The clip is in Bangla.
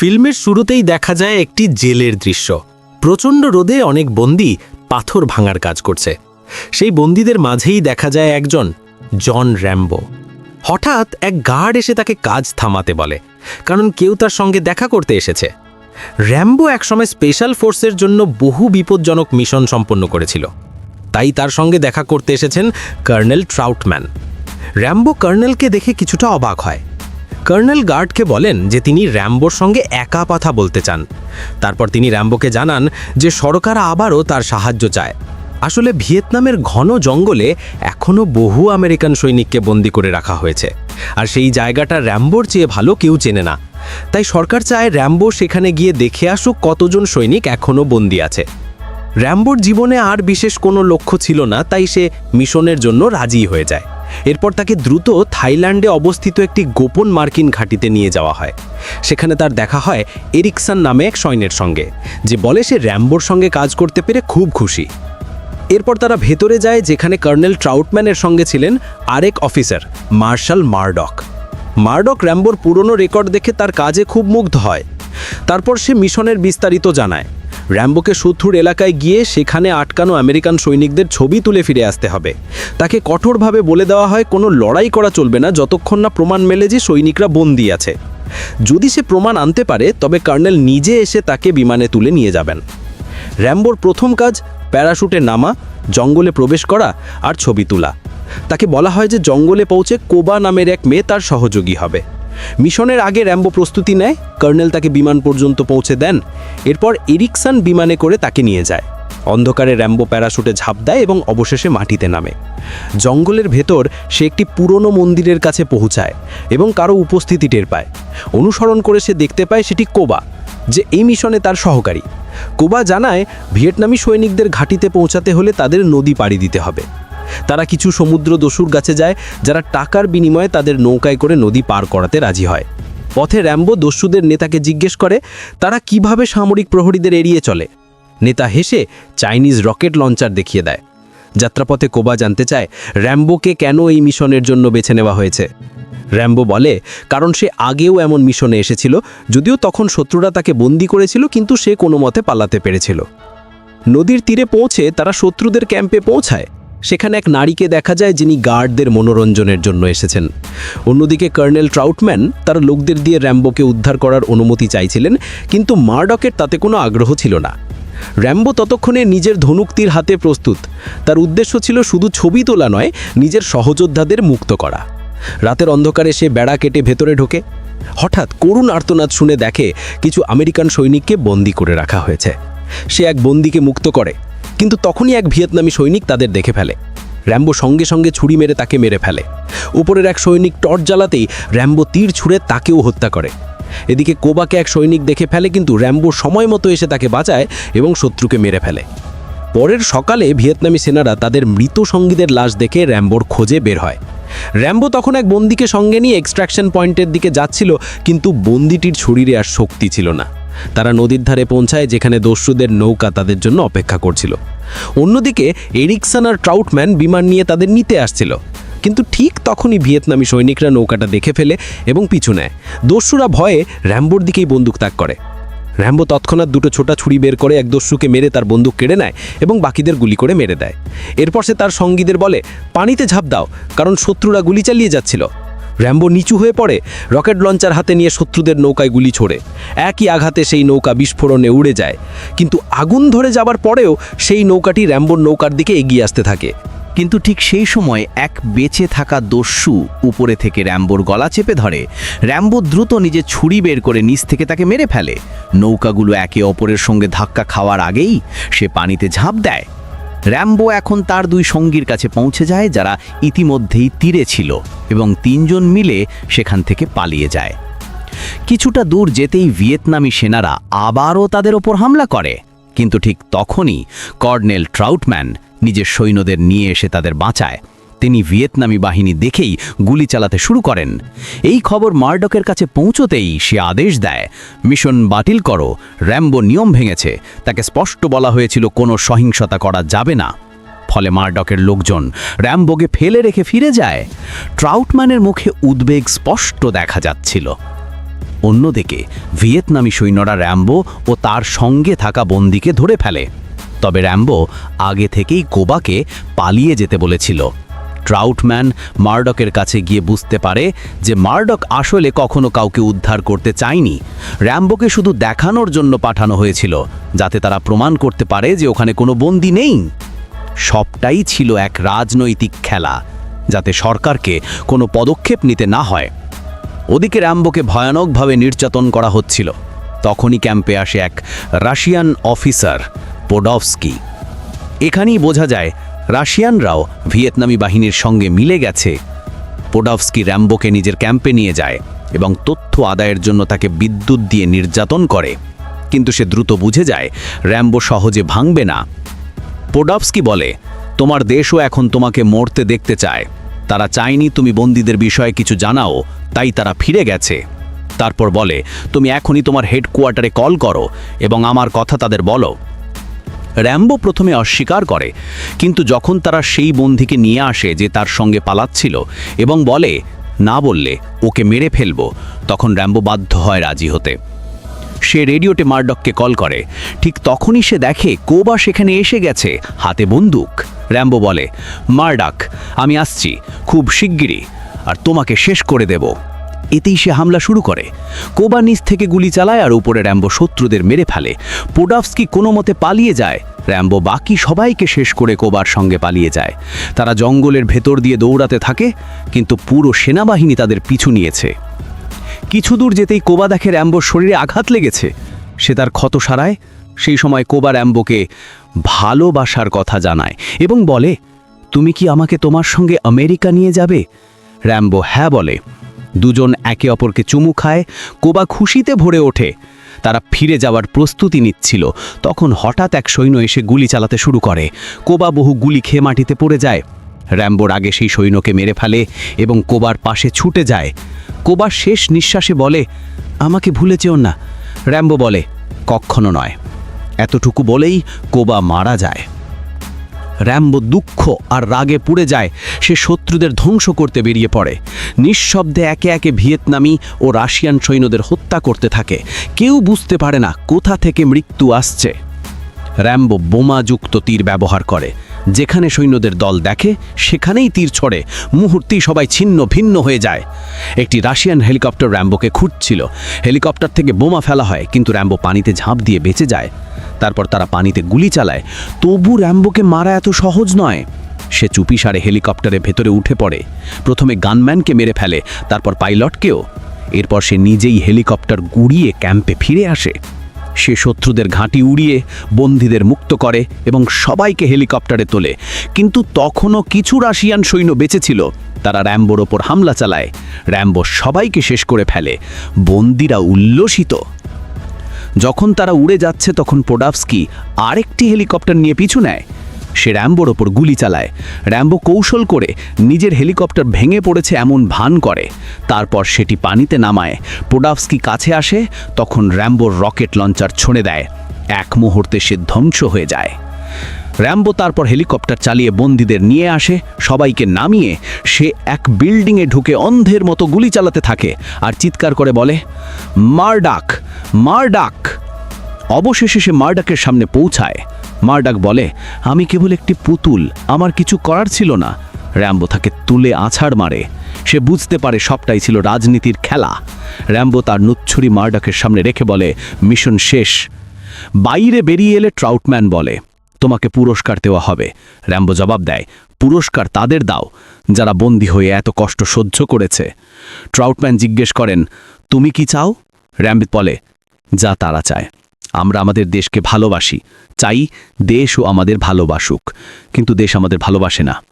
ফিল্মের শুরুতেই দেখা যায় একটি জেলের দৃশ্য। প্রচণ্ড রোদে অনেক বন্দি পাথর ভাঙার কাজ করছে। সেই বন্দীদের মাঝেই দেখা যায় একজন, জন র্যাম্বো। হঠাৎ এক গার্ড এসে তাকে কাজ থামাতে বলে, কারণ কেউ তার সঙ্গে দেখা করতে এসেছে। র্যাম্বো একসময় স্পেশাল ফোর্সের জন্য বহু বিপজ্জনক মিশন সম্পন্ন করেছিল। তাই তার সঙ্গে দেখা করতে এসেছেন কর্নেল ট্রাউটম্যান। র্যাম্বো কর্নেলকে দেখে কিছুটা অবাক হয়। কর্নেল গার্ডকে বলেন যে তিনি র্যাম্বোর সঙ্গে একা কথা বলতে চান। তারপর তিনি র্যাম্বোকে জানান যে সরকার আবারও তার সাহায্য চায়। আসলে ভিয়েতনামের ঘন জঙ্গলে এখনও বহু আমেরিকান সৈনিককে বন্দি করে রাখা হয়েছে। আর সেই জায়গাটা র্যাম্বোর চেয়ে ভালো কেউ চেনে না। তাই সরকার চায় র্যাম্বো সেখানে গিয়ে দেখে আসুক কতজন সৈনিক এখনও বন্দি আছে। র্যাম্বোর জীবনে আর বিশেষ কোনো লক্ষ্য ছিল না, তাই সে মিশনের জন্য রাজি হয়ে যায়। এরপর তাকে দ্রুত থাইল্যান্ডে অবস্থিত একটি গোপন মার্কিন ঘাঁটিতে নিয়ে যাওয়া হয়। সেখানে তার দেখা হয় এরিকসন নামে এক সৈন্যের সঙ্গে, যে বলে সে র্যাম্বোর সঙ্গে কাজ করতে পেরে খুব খুশি। এরপর তারা ভেতরে যায়, যেখানে কর্নেল ট্রাউটম্যানের সঙ্গে ছিলেন আরেক অফিসার, মার্শাল মার্ডক। মার্ডক র্যাম্বোর পুরনো রেকর্ড দেখে তার কাজে খুব মুগ্ধ হয়। তারপর সে মিশনের বিস্তারিত জানায়। র্যাম্বোকে শত্রুর এলাকায় গিয়ে সেখানে আটকানো আমেরিকান সৈনিকদের ছবি তুলে ফিরে আসতে হবে। তাকে কঠোরভাবে বলে দেওয়া হয়, কোনো লড়াই করা চলবে না, যতক্ষণ না প্রমাণ মেলে যে সৈনিকরা বন্দী আছে। যদি সে প্রমাণ আনতে পারে, তবে কর্নেল নিজে এসে তাকে বিমানে তুলে নিয়ে যাবেন। র্যাম্বোর প্রথম কাজ, প্যারাশুটে নামা, জঙ্গলে প্রবেশ করা আর ছবি তোলা। তাকে বলা হয় যে জঙ্গলে পৌঁছে কোবা নামের এক মেয়ে তার সহযোগী হবে। মিশনের আগে র্যাম্বো প্রস্তুতি নেয়, কর্নেল তাকে বিমান পর্যন্ত পৌঁছে দেন, এরপর এরিকসান বিমানে করে তাকে নিয়ে যায়। অন্ধকারে র্যাম্বো প্যারাশুটে ঝাঁপ দেয় এবং অবশেষে মাটিতে নামে। জঙ্গলের ভেতর সে একটি পুরনো মন্দিরের কাছে পৌঁছায় এবং কারও উপস্থিতি টের পায়। অনুসরণ করে সে দেখতে পায় সেটি কোবা, যে এই মিশনে তার সহকারী। কোবা জানায়, ভিয়েতনামি সৈনিকদের ঘাঁটিতে পৌঁছাতে হলে তাদের নদী পাড়ি দিতে হবে। তারা কিছু সমুদ্র দস্যুর কাছে যায়, যারা টাকার বিনিময়ে তাদের নৌকায় করে নদী পার করাতে রাজি হয়। পথে র্যাম্বো দস্যুদের নেতাকে জিজ্ঞেস করে, তারা কীভাবে সামরিক প্রহরীদের এড়িয়ে চলে? নেতা হেসে চাইনিজ রকেট লঞ্চার দেখিয়ে দেয়। যাত্রাপথে কোবা জানতে চায়, র্যাম্বোকে কেন এই মিশনের জন্য বেছে নেওয়া হয়েছে? র্যাম্বো বলে, কারণ সে আগেও এমন মিশনে এসেছিল, যদিও তখন শত্রুরা তাকে বন্দি করেছিল, কিন্তু সে কোনো মতে পালাতে পেরেছিল। নদীর তীরে পৌঁছে তারা শত্রুদের ক্যাম্পে পৌঁছায়। সেখানে এক নারীকে দেখা যায় যিনি গার্ডদের মনোরঞ্জনের জন্য এসেছেন। অন্যদিকে কর্নেল ট্রাউটম্যান তার লোকদের দিয়ে র্যাম্বোকে উদ্ধার করার অনুমতি চাইছিলেন, কিন্তু মার্ডকের তাতে কোনো আগ্রহ ছিল না। র্যাম্বো ততক্ষণে নিজের ধনুক্তির হাতে প্রস্তুত। তার উদ্দেশ্য ছিল শুধু ছবি তোলা নয়, নিজের সহযোদ্ধাদের মুক্ত করা। রাতের অন্ধকারে সে বেড়া কেটে ভেতরে ঢোকে। হঠাৎ করুণ আর্তনাদ শুনে দেখে কিছু আমেরিকান সৈনিককে বন্দি করে রাখা হয়েছে। সে এক বন্দিকে মুক্ত করে। কিন্তু তখনই এক ভিয়েতনামি সৈনিক তাদের দেখে ফেলে। র্যাম্বো সঙ্গে সঙ্গে ছুরি মেরে তাকে মেরে ফেলে। উপরের এক সৈনিক টর্চ জ্বালাতেই র্যাম্বো তীর ছুঁড়ে তাকেও হত্যা করে। এদিকে কোবাকে এক সৈনিক দেখে ফেলে কিন্তু র্যাম্বো সময় মতো এসে তাকে বাঁচায় এবং শত্রুকে মেরে ফেলে। পরের সকালে ভিয়েতনামি সেনারা তাদের মৃত সঙ্গীদের লাশ দেখে র্যাম্বোর খোঁজে বের হয়। র্যাম্বো তখন এক বন্দিকে সঙ্গে নিয়ে এক্সট্রাকশন পয়েন্টের দিকে যাচ্ছিল, কিন্তু বন্দিটির শরীরে আর শক্তি ছিল না। তারা নদীর ধারে পৌঁছায় যেখানে দস্যুদের নৌকা তাদের জন্য অপেক্ষা করছিল। অন্যদিকে এরিকসন আর ট্রাউটম্যান বিমান নিয়ে তাদের নিতে আসছিল। কিন্তু ঠিক তখনই ভিয়েতনামি সৈনিকরা নৌকাটা দেখে ফেলে এবং পিছু নেয়। দস্যুরা ভয়ে র্যাম্বোর দিকেই বন্দুক তাক করে। র্যাম্বো তৎক্ষণাৎ দুটো ছোটা ছুরি বের করে এক দস্যুকে মেরে তার বন্দুক কেড়ে নেয় এবং বাকিদের গুলি করে মেরে দেয়। এরপর সে তার সঙ্গীদের বলে, পানিতে ঝাঁপ দাও, কারণ শত্রুরা গুলি চালিয়ে যাচ্ছিল। র্যাম্বো নিচু হয়ে পড়ে, রকেট লঞ্চার হাতে নিয়ে শত্রুদের নৌকায় গুলি ছোড়ে। একই আঘাতে সেই নৌকা বিস্ফোরণে উড়ে যায়। কিন্তু আগুন ধরে যাবার পরেও সেই নৌকাটি র্যাম্বোর নৌকার দিকে এগিয়ে আসতে থাকে। কিন্তু ঠিক সেই সময় এক বেঁচে থাকা দস্যু উপরে থেকে র্যাম্বোর গলা চেপে ধরে। র্যাম্বো দ্রুত নিজে ছুরি বের করে নিচ থেকে তাকে মেরে ফেলে। নৌকাগুলো একে অপরের সঙ্গে ধাক্কা খাওয়ার আগেই সে পানিতে ঝাঁপ দেয়। র্যাম্বো এখন তার দুই সঙ্গীর কাছে পৌঁছে যায় যারা ইতিমধ্যেই তীরে ছিল এবং তিনজন মিলে সেখান থেকে পালিয়ে যায়। কিছুটা দূর যেতেই ভিয়েতনামি সেনারা আবারও তাদের ওপর হামলা করে। কিন্তু ঠিক তখনই কর্নেল ট্রাউটম্যান নিজের সৈন্যদের নিয়ে এসে তাদের বাঁচায়। তিনি ভিয়েতনামি বাহিনী দেখেই গুলি চালাতে শুরু করেন। এই খবর মার্ডকের কাছে পৌঁছতেই সে আদেশ দেয়, মিশন বাতিল করো, র্যাম্বো নিয়ম ভেঙেছে, তাকে স্পষ্ট বলা হয়েছিল কোনো সহিংসতা করা যাবে না। ফলে মার্ডকের লোকজন র্যাম্বোকে ফেলে রেখে ফিরে যায়। ট্রাউটম্যানের মুখে উদ্বেগ স্পষ্ট দেখা যাচ্ছিল। অন্যদিকে, ভিয়েতনামি সৈন্যরা র্যাম্বো ও তার সঙ্গে থাকা বন্দিকে ধরে ফেলে। তবে র্যাম্বো আগে থেকেই কোবাকে পালিয়ে যেতে বলেছিল। ট্রাউটম্যান মার্ডকের কাছে গিয়ে বুঝতে পারে যে মার্ডক আসলে কখনো কাউকে উদ্ধার করতে চায়নি। র্যাম্বোকে শুধু দেখানোর জন্য পাঠানো হয়েছিল, যাতে তারা প্রমাণ করতে পারে যে ওখানে কোনো বন্দি নেই। সবটাই ছিল এক রাজনৈতিক খেলা, যাতে সরকারকে কোনো পদক্ষেপ নিতে না হয়। ওদিকে র্যাম্বোকে ভয়ানকভাবে নির্যাতন করা হচ্ছিল। তখনই ক্যাম্পে আসে এক রাশিয়ান অফিসার পোডভস্কি এখানেই বোঝা যায় রাশিয়ানরাও ভিয়েতনামি বাহিনীর সঙ্গে মিলে গেছে। পোডভস্কি র্যাম্বোকে নিজের ক্যাম্পে নিয়ে যায় এবং তথ্য আদায়ের জন্য তাকে বিদ্যুৎ দিয়ে নির্যাতন করে। কিন্তু সে দ্রুত বুঝে যায়, র্যাম্বো সহজে ভাঙবে না। পোডভস্কি বলে, তোমার দেশও এখন তোমাকে মরতে দেখতে চায়। তারা চায়নি তুমি বন্দীদের বিষয়ে কিছু জানাও, তাই তারা ফিরে গেছে। তারপর বলে, তুমি এখনই তোমার হেডকোয়ার্টারে কল করো এবং আমার কথা তাদের বলো। র্যাম্বো প্রথমে অস্বীকার করে, কিন্তু যখন তারা সেই বন্দিকে নিয়ে আসে যে তার সঙ্গে পালাচ্ছিল এবং বলে, না বললে ওকে মেরে ফেলব, তখন র্যাম্বো বাধ্য হয় রাজি হতে। সে রেডিওতে মার্ডককে কল করে, ঠিক তখনই সে দেখে কোবা সেখানে এসে গেছে, হাতে বন্দুক। র্যাম্বো বলে, মার্ডাক, আমি আসছি, খুব শিগগিরই, আর তোমাকে শেষ করে দেব। এতেই সে হামলা শুরু করে। কোবা নিচ থেকে গুলি চালায় আর উপরে র্যাম্বো শত্রুদের মেরে ফেলে। পোডাফস্কি কোনো মতে পালিয়ে যায়। র্যাম্বো বাকি সবাইকে শেষ করে কোবার সঙ্গে পালিয়ে যায়। তারা জঙ্গলের ভেতর দিয়ে দৌড়াতে থাকে, কিন্তু পুরো সেনাবাহিনী তাদের পিছু নিয়েছে। কিছু দূর যেতেই কোবা দেখে র্যাম্বোর শরীরে আঘাত লেগেছে। সে তার ক্ষত সারায় সেই সময় কোবা র্যাম্বোকে ভালোবাসার কথা জানায় এবং বলে, তুমি কি আমাকে তোমার সঙ্গে আমেরিকা নিয়ে যাবে? র্যাম্বো হ্যাঁ বলে দুজন একে অপরকে চুমু খায়, কোবা খুশিতে ভরে ওঠে। তারা ফিরে যাওয়ার প্রস্তুতি নিচ্ছিল। তখন হঠাৎ এক সৈন্য এসে গুলি চালাতে শুরু করে। কোবা বহু গুলি খেয়ে মাটিতে পড়ে যায়। র্যাম্বোর আগে সেই সৈন্যকে মেরে ফেলে এবং কোবার পাশে ছুটে যায়। কোবার শেষ নিঃশ্বাসে বলে, আমাকে ভুলে যেও না। র্যাম্বো বলে কখনো নয়। এতটুকু বলেই কোবা মারা যায়। র্যাম্বো দুঃখ আর রাগে পুড়ে যায়। সে শত্রুদের ধ্বংস করতে বেরিয়ে পড়ে। নিঃশব্দে একে একে ভিয়েতনামি ও রাশিয়ান সৈন্যদের হত্যা করতে থাকে। কেউ বুঝতে পারে না কোথা থেকে মৃত্যু আসছে। র্যাম্বো বোমাযুক্ত তীর ব্যবহার করে। যেখানে সৈন্যদের দল দেখে, সেখানেই তীর ছড়ে। মুহূর্তেই সবাই ছিন্ন ভিন্ন হয়ে যায়। একটি রাশিয়ান হেলিকপ্টার র্যাম্বোকে খুঁজছিল। হেলিকপ্টার থেকে বোমা ফেলা হয়, কিন্তু র্যাম্বো পানিতে ঝাঁপ দিয়ে বেঁচে যায়। তারপর তারা পানিতে গুলি চালায়। তবু র্যাম্বোকে মারা এত সহজ নয়। সে চুপিসারে হেলিকপ্টারে ভেতরে উঠে পড়ে। প্রথমে গানম্যানকে মেরে ফেলে, তারপর পাইলটকেও। এরপর সে নিজেই হেলিকপ্টার গুড়িয়ে ক্যাম্পে ফিরে আসে। সে শত্রুদের ঘাঁটি উড়িয়ে বন্দীদের মুক্ত করে এবং সবাইকে হেলিকপ্টারে তোলে। কিন্তু তখনও কিছু রাশিয়ান সৈন্য বেঁচেছিল। তারা র্যাম্বোর ওপর হামলা চালায়। র্যাম্বো সবাইকে শেষ করে ফেলে। বন্দিরা উল্লসিত। যখন তারা উড়ে যাচ্ছে, তখন পোডাভস্কি আরেকটি হেলিকপ্টার নিয়ে পিছু নেয়। সে র্যাম্বোর ওপর গুলি চালায়। র্যাম্বো কৌশল করে নিজের হেলিকপ্টার ভেঙে পড়েছে এমন ভান করে। তারপর সেটি পানিতে নামায়। পোডাভস্কি কাছে আসে, তখন র্যাম্বোর রকেট লঞ্চার ছড়ে দেয়। এক মুহূর্তে সে ধ্বংস হয়ে যায়। র্যাম্বো তারপর হেলিকপ্টার চালিয়ে বন্দীদের নিয়ে আসে, সবাইকে নামিয়ে সে এক বিল্ডিংয়ে ঢুকে অন্ধের মতো গুলি চালাতে থাকে আর চিৎকার করে বলে, মারডাক মারডাক! অবশেষে সে মার্ডাকের সামনে পৌঁছায়। মার্ডাক বলে, আমি কেবল একটি পুতুল, আমার কিছু করার ছিল না। র্যাম্বো তাকে তুলে আছাড় মারে। সে বুঝতে পারে সবটাই ছিল রাজনীতির খেলা। র্যাম্বো তার নুচ্ছুরি মার্ডাকের সামনে রেখে বলে, মিশন শেষ। বাইরে বেরিয়ে এলে ট্রাউটম্যান বলে, তোমাকে পুরস্কার দেওয়া হবে। র্যাম্বো জবাব দেয়, পুরস্কার তাদের দাও, যারা বন্দী হয়ে এত কষ্ট সহ্য করেছে। ট্রাউটম্যান জিজ্ঞেস করেন, তুমি কি চাও? র্যাম্বিত বলে, যা তারা চায়। আমরা আমাদের দেশকে ভালোবাসি। চাই দেশও আমাদের ভালোবাসুক। কিন্তু দেশ আমাদের ভালোবাসে না।